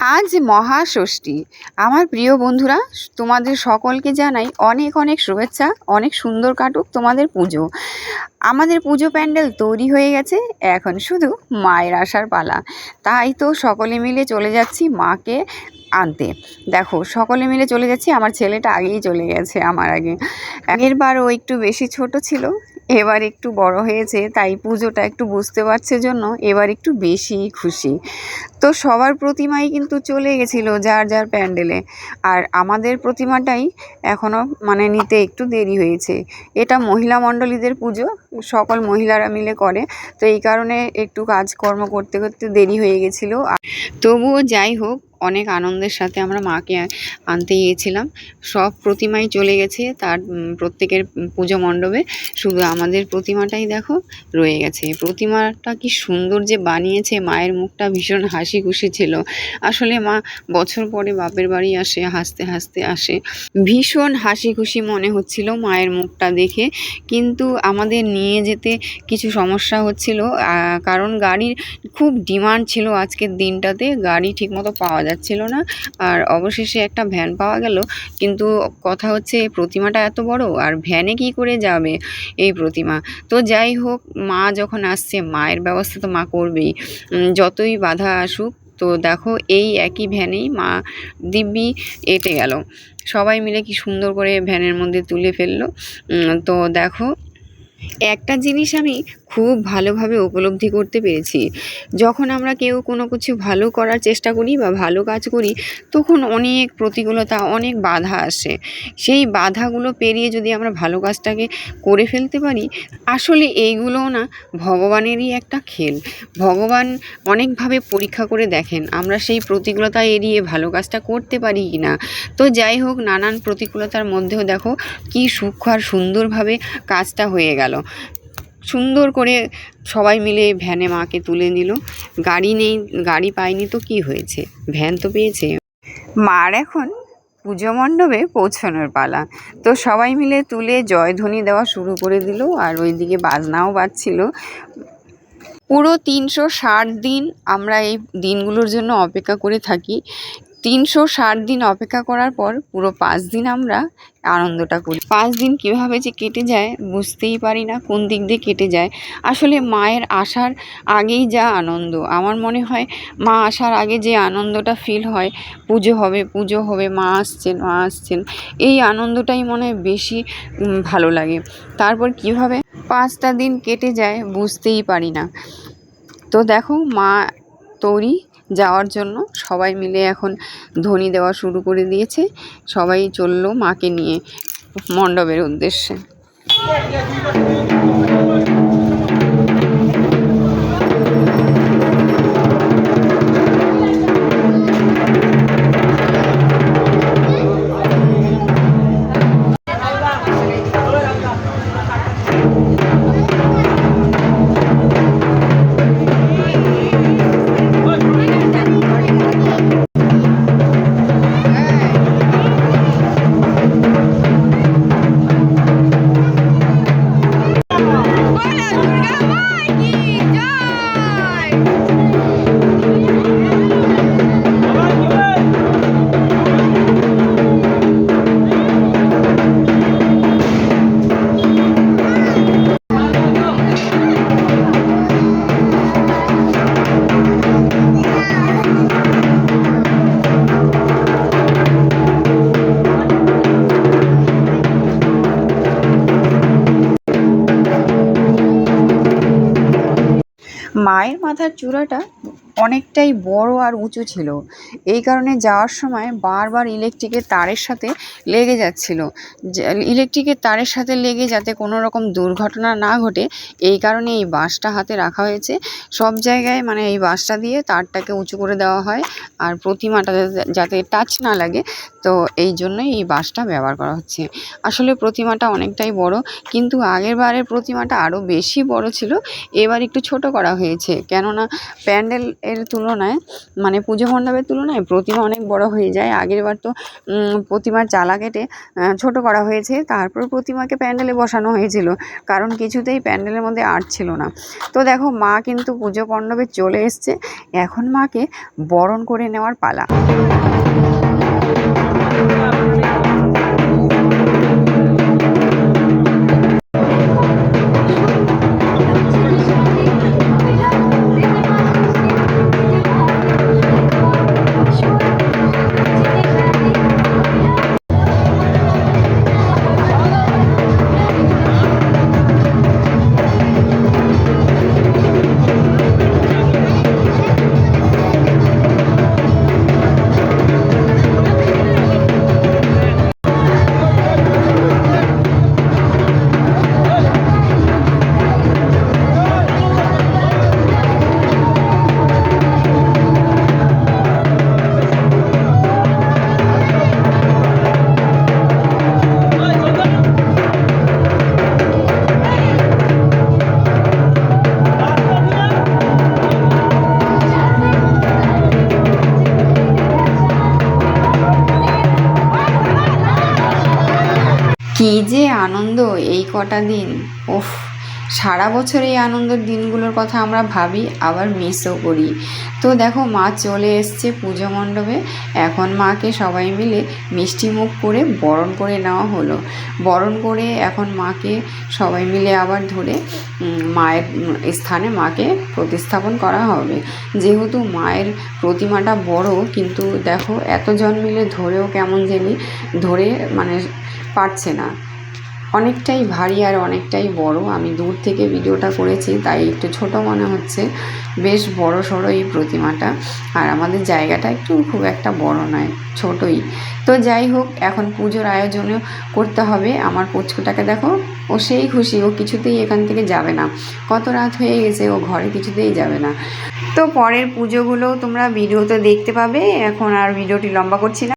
আজ মহাষষ্ঠী। আমার প্রিয় বন্ধুরা, তোমাদের সকলকে জানাই অনেক অনেক শুভেচ্ছা, অনেক সুন্দর কাটুক তোমাদের পুজো। আমাদের পুজো প্যান্ডেল তৈরি হয়ে গেছে, এখন শুধু মায়ের আসার পালা। তাই তো সকলে মিলে চলে যাচ্ছি মাকে আনতে। দেখো, সকলে মিলে চলে যাচ্ছি, আমার ছেলেটা আগেই চলে গেছে আমার আগে। আগের বার ও একটু বেশি ছোট ছিল এবার একটু বড় হয়েছে, তাই পুজোটা একটু বুঝতে পারছে জন্য এবার একটু বেশি খুশি। তো সবার প্রতিমাই কিন্তু চলে গেছিল যার যার প্যান্ডেলে। আর আমাদের প্রতিমাটাই এখনও মানে নিতে একটু দেরি হয়েছে। এটা মহিলা মণ্ডলীদের পুজো, সকল মহিলারা মিলে করে। তো এই কারণে একটু কাজকর্ম করতে করতে দেরি হয়ে গেছিল। তবুও যাই হোক অনেক আনন্দের সাথে আমরা মাকে আনতে গিয়েছিলাম। সব প্রতিমাই চলে গেছে, তার প্রত্যেকের পুজো মণ্ডপে। শুধু আমাদের প্রতিমাটাই দেখো রয়ে গেছে। প্রতিমাটা কি সুন্দর যে বানিয়েছে, মায়ের মুখটা ভীষণ হাসি খুশি ছিল। আসলে মা বছর পরে বাপের বাড়ি আসে, হাসতে হাসতে আসে। ভীষণ হাসি খুশি মনে হচ্ছিল মায়ের মুখটা দেখে। কিন্তু আমাদের নিয়ে যেতে কিছু সমস্যা হচ্ছিল কারণ গাড়ির খুব ডিমান্ড ছিল আজকের দিনটাতে। গাড়ি ঠিকমতো পাওয়া যাচ্ছিল না। আর অবশেষে একটা ভ্যান পাওয়া গেল। কিন্তু কথা হচ্ছে, এই প্রতিমাটা এত বড়, আর ভ্যানে কি করে যাবে এই প্রতিমা? তো যাই হোক, মা যখন আসছে, মায়ের ব্যবস্থা তো মা করবেই। যতই বাধা আসুক, তো দেখো, এই একই ভ্যানেই মা দিব্যি এটে গেল। সবাই মিলে কি সুন্দর করে ভ্যানের মধ্যে তুলে ফেলল। তো দেখো একটা জিনিস আমি খুব ভালোভাবে উপলব্ধি করতে পেরেছি। যখন আমরা কেউ কোনো কিছু ভালো করার চেষ্টা করি বা ভালো কাজ করি, তখন অনেক প্রতিকূলতা, অনেক বাধা আসে। সেই বাধাগুলো পেরিয়ে যদি আমরা ভালো কাজটাকে করে ফেলতে পারি, আসলে এইগুলোও না ভগবানেরই একটা খেল। ভগবান অনেকভাবে পরীক্ষা করে দেখেন আমরা সেই প্রতিকূলতা এড়িয়ে ভালো কাজটা করতে পারি কি না। তো যাই হোক, নানান প্রতিকূলতার মধ্যেও দেখো কি সূক্ষ্ম আর সুন্দরভাবে কাজটা হয়ে গেল। সুন্দর করে সবাই মিলে ভ্যানে মাকে তুলে নিল। গাড়ি নেই, গাড়ি পায়নি তো কি হয়েছে? ভ্যান তো পেয়েছে। মার এখন পুজো মণ্ডপে পৌঁছানোর পালা। তো সবাই মিলে তুলে জয়ধ্বনি দেওয়া শুরু করে দিল আর ওইদিকে বাজনাও বাজছিল। পুরো তিনশো ষাট দিন আমরা এই দিনগুলোর জন্য অপেক্ষা করে থাকি। তিনশো ষাট দিন অপেক্ষা করার পর পুরো পাঁচ দিন আমরা আনন্দটা করি। পাঁচ দিন কীভাবে যে কেটে যায় বুঝতেই পারি না, কোন দিক দিয়ে কেটে যায়। আসলে মায়ের আসার আগেই যা আনন্দ। আমার মনে হয় মা আসার আগে যে আনন্দটা ফিল হয়, পুজো হবে পুজো হবে, মা আসছেন মা আসছেন, এই আনন্দটাই মনে হয় বেশি ভালো লাগে। তারপর কীভাবে পাঁচটা দিন কেটে যায় বুঝতেই পারি না। তো দেখো মা তৈরি যাওয়ার জন্য। সবাই মিলে এখন ধ্বনি দেওয়া শুরু করে দিয়েছে। সবাই চলল মাকে নিয়ে মণ্ডপের উদ্দেশ্যে। মায়ের মাথার চূড়াটা অনেকটাই বড় আর উঁচু ছিল। এই কারণে যাওয়ার সময় বারবার ইলেকট্রিকের তারের সাথে লেগে যাচ্ছিল। ইলেকট্রিকের তারের সাথে লেগে যাতে কোনো রকম দুর্ঘটনা না ঘটে, এই কারণে এই বাঁশটা হাতে রাখা হয়েছে। সব জায়গায় মানে এই বাঁশটা দিয়ে তারটাকে উঁচু করে দেওয়া হয় আর প্রতিমাটা যাতে- টাচ না লাগে, তো এই জন্যই এই বাঁশটা ব্যবহার করা হচ্ছে। আসলে প্রতিমাটা অনেকটাই বড়, কিন্তু আগের বারের প্রতিমাটা আরও বেশি বড় ছিল। এবার একটু ছোট করা হয়েছে, কেননা প্যান্ডেল এর তুলনায় মানে পুজো মণ্ডপের তুলনায় প্রতিমা অনেক বড় হয়ে যায়। আগের বার তো প্রতিমার চালা কেটে ছোট করা হয়েছে। তারপর প্রতিমাকে প্যান্ডেলে বসানো হয়েছিল। কারণ কিছুতেই প্যান্ডেলের মধ্যে আর্ট ছিল না। তো দেখো, মা কিন্তু পুজো মণ্ডপে চলে এসছে। এখন মাকে বরণ করে নেওয়ার পালা। কি যে আনন্দ এই কটা দিন। ওফ সারা বছর এই আনন্দের দিনগুলোর কথা আমরা ভাবি, আবার মিসও করি। তো দেখো, মা চলে এসছে পুজো মণ্ডপে। এখন মাকে সবাই মিলে মিষ্টি মুখ করে বরণ করে নেওয়া হলো। বরণ করে এখন মাকে সবাই মিলে আবার ধরে মায়ের স্থানে মাকে প্রতিস্থাপন করা হবে। যেহেতু মায়ের প্রতিমাটা বড়, কিন্তু দেখো, এতজন মিলে ধরেও কেমন জানি ধরে মানে পারছে না। অনেকটাই ভারী আর অনেকটাই বড়। আমি দূর থেকে ভিডিওটা করেছি, তাই একটু ছোট মনে হচ্ছে। বেশ বড় সড়ো এই প্রতিমাটা। আর আমাদের জায়গাটা একটু খুব একটা বড় নয়, ছোটই। তো যাই হোক, এখন পুজোর আয়োজনও করতে হবে। আমার পুচকুটাকে দেখো, ও সেই খুশি, ও কিছুতেই এখান থেকে যাবে না। কত রাত হয়ে গেছে, ও ঘরে কিছুতেই যাবে না। তো পরের পুজোগুলোও তোমরা ভিডিওতে দেখতে পাবে। এখন আর ভিডিওটি লম্বা করছি না।